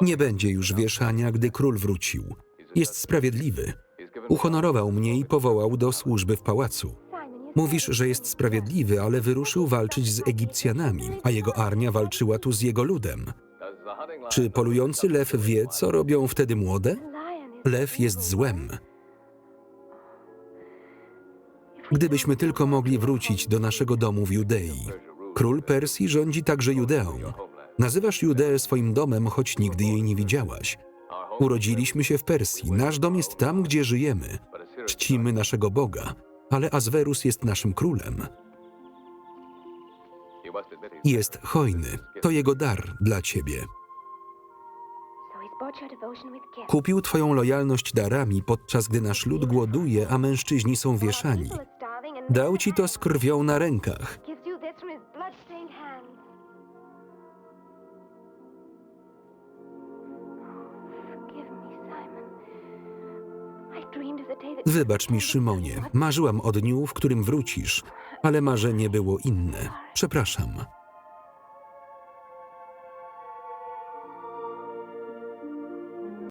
Nie będzie już wieszania, gdy król wrócił. Jest sprawiedliwy. Uhonorował mnie i powołał do służby w pałacu. Mówisz, że jest sprawiedliwy, ale wyruszył walczyć z Egipcjanami, a jego armia walczyła tu z jego ludem. Czy polujący lew wie, co robią wtedy młode? Lew jest złem. Gdybyśmy tylko mogli wrócić do naszego domu w Judei. Król Persji rządzi także Judeą. Nazywasz Judeę swoim domem, choć nigdy jej nie widziałaś. Urodziliśmy się w Persji. Nasz dom jest tam, gdzie żyjemy. Czcimy naszego Boga, ale Azwerus jest naszym królem. Jest hojny. To jego dar dla ciebie. Kupił twoją lojalność darami, podczas gdy nasz lud głoduje, a mężczyźni są wieszani. Dał ci to z krwią na rękach. Wybacz mi, Szymonie. Marzyłam o dniu, w którym wrócisz, ale marzenie było inne. Przepraszam.